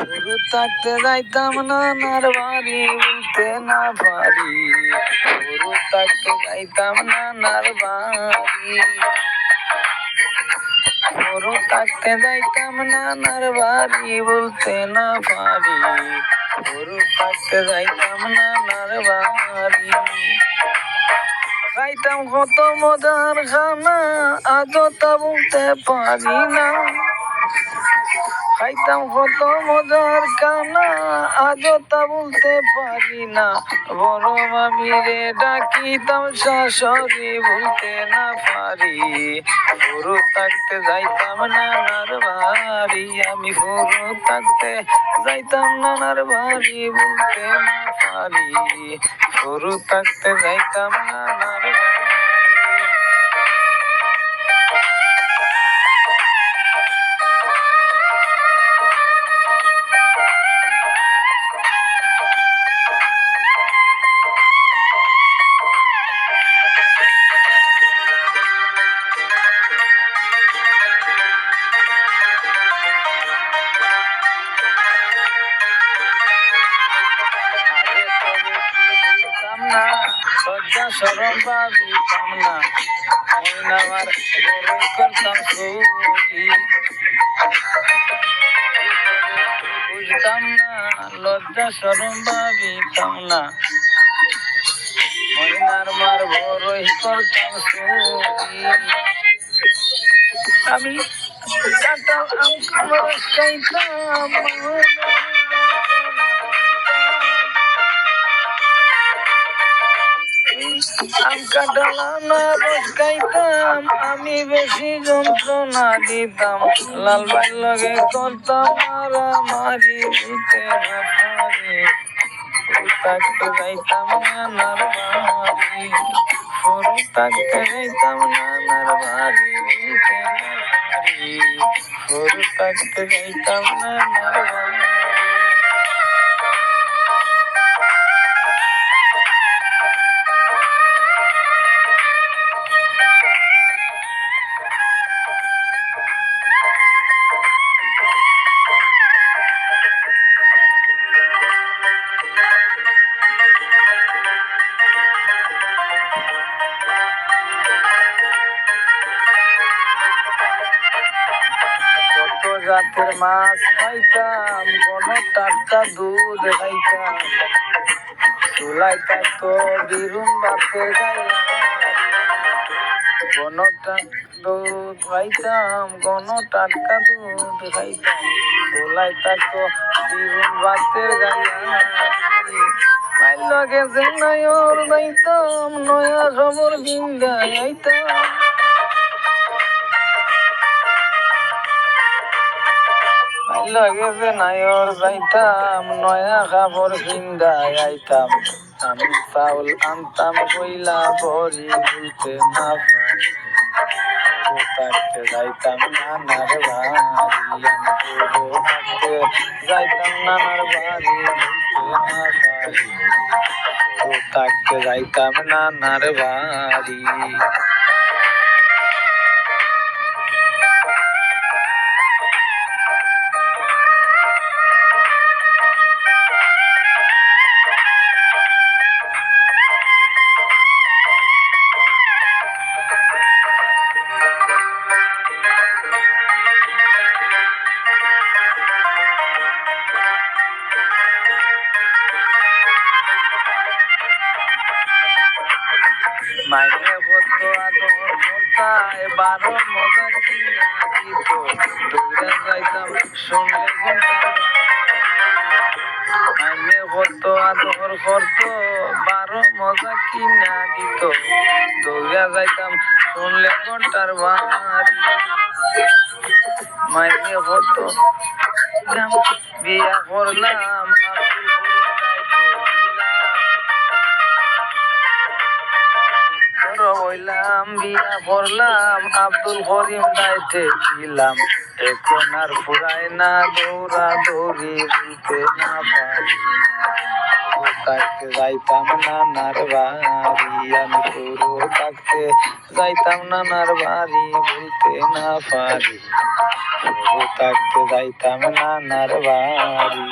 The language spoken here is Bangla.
গরু থাকতে যাইতাম নানার বাড়ি বলতে না পারি। গরু থাকতে যাইতাম নানার বাড়ি। গরু থাকতে যাইতাম নানার বাড়ি বলতে না পারি। গরু থাকতে যাইতাম নানার বাড়ি। খাইতাম কত মজার খানা, আজও তা বলতে না। খাইতাম কত মজার কানা আজও তা বলতে পারি না। বড় মামিরে ডাকিতাম, শাশুড়ি বলতে না পারি। গরু থাকতে যাইতাম নানার বাড়ি, আমি গরু থাকতে যাইতাম নানার বাড়ি, বলতে না পারি। গরু থাকতে যাইতাম নানার সরম ভাবিতাম না। মহিনাবার বড়ই করতাম চুরি বুঝতাম না লজ্জা সরম আমি আমি বেশি যন্ত্রণা দিতাম। লাল ভাই লগে করতাম মারামারি থাকতে যাইতাম নানার বাড়ি, সরু থাকতে যাইতাম নানার বাড়ি সরু থাকতে যাইতাম নানার জাতের মাছ খাইতাম, কোন টাটকা দুধ খাইতাম। চুলাই তো বিরুন বাতের গাইলাম কোন দুধ খাইতাম, কোন টাটকা দুধ খাইতাম। চুলাই তো বিরুন বাতের গাইলাম মাইল যে নয়র যাইতাম নয়া খবর বিন্দাই আইতাম। লগে যে নায়র যাইতাম নয়া খাবার ভিন্দায় আইতাম আমি চাউল আনতাম কইলা ভরি বলতে না থাকতে যাইতাম, নানার বাড়ি। থাকতে যাইতাম, নানার বাড়ি যাইতাম, নানার বাড়ি। মাইনে কত আদর করতায় বারো মজা কিনা দিত দৌড়ে যাইতাম শুনলে ঘণ্টার মাইনে কত আদর করতো বারো মজা কিনা দিত দৌড়ে যাইতাম শুনলে ঘণ্টার বাড়ি মাইনে কত বিয়া করলাম। হইলাম বিয়া করলাম আব্দুল করিম দাইতে দিলাম এখন আর ফুরায় না দৌড়া দৌড়ি বলতে না পারি। থাকতে যাইতাম নানার বাড়ি, আমি পুরো থাকতে যাইতাম নানার বাড়ি, বলতে না পারি। পুরো থাকতে যাইতাম নানার বাড়ি।